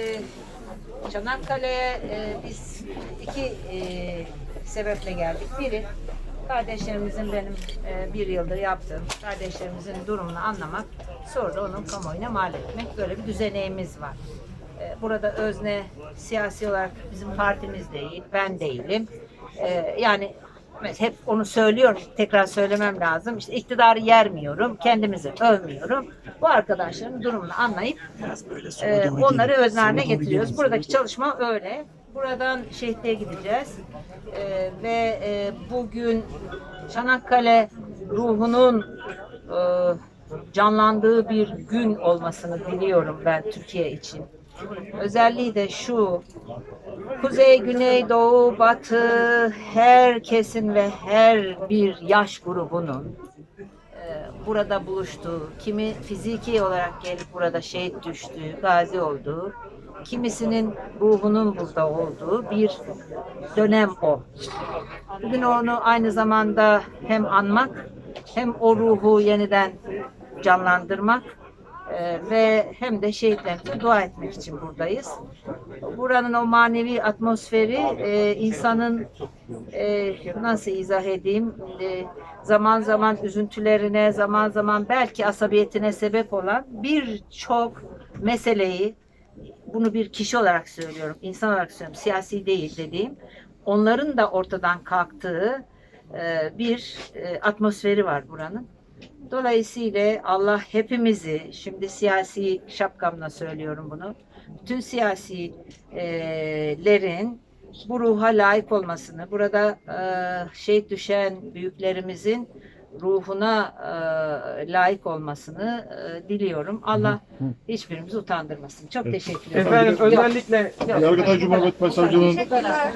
Ee, Çanakkale'ye e, biz iki e, sebeple geldik. Biri kardeşlerimizin benim e, bir yıldır yaptığım kardeşlerimizin durumunu anlamak, sonra da onun kamuoyuna mal etmek. Böyle bir düzeneğimiz var. E, burada özne siyasi olarak bizim partimiz değil, ben değilim. E, yani hep onu söylüyorum, tekrar söylemem lazım. İşte iktidarı yermiyorum, kendimizi övmüyorum. Bu arkadaşların durumunu anlayıp ee, onları öz haline getiriyoruz. Buradaki çalışma öyle. Buradan Şehitli'ye gideceğiz. Ee, ve e, bugün Çanakkale ruhunun e, canlandığı bir gün olmasını diliyorum ben Türkiye için. Özelliği de şu, kuzey, güney, doğu, batı herkesin ve her bir yaş grubunun e, burada buluştuğu, kimi fiziki olarak gelip burada şehit düştüğü, gazi olduğu, kimisinin ruhunun burada olduğu bir dönem o. Bugün onu aynı zamanda hem anmak hem o ruhu yeniden canlandırmak e, ve hem de şehitlerimize dua etmek için buradayız. Buranın o manevi atmosferi e, insanın e, nasıl izah edeyim e, zaman zaman üzüntülerine zaman zaman belki asabiyetine sebep olan birçok meseleyi bunu bir kişi olarak söylüyorum, insan olarak söylüyorum, siyasi değil dediğim onların da ortadan kalktığı e, bir e, atmosferi var buranın. Dolayısıyla Allah hepimizi, şimdi siyasi şapkamla söylüyorum bunu, bütün siyasilerin bu ruha layık olmasını, burada e, şehit düşen büyüklerimizin ruhuna e, layık olmasını e, diliyorum. Allah hiçbirimizi utandırmasın. Çok teşekkür ederim. Efendim özellikle Yok. Yargıtay Cumhuriyet Başsavcılığı'nın Teşekkürler.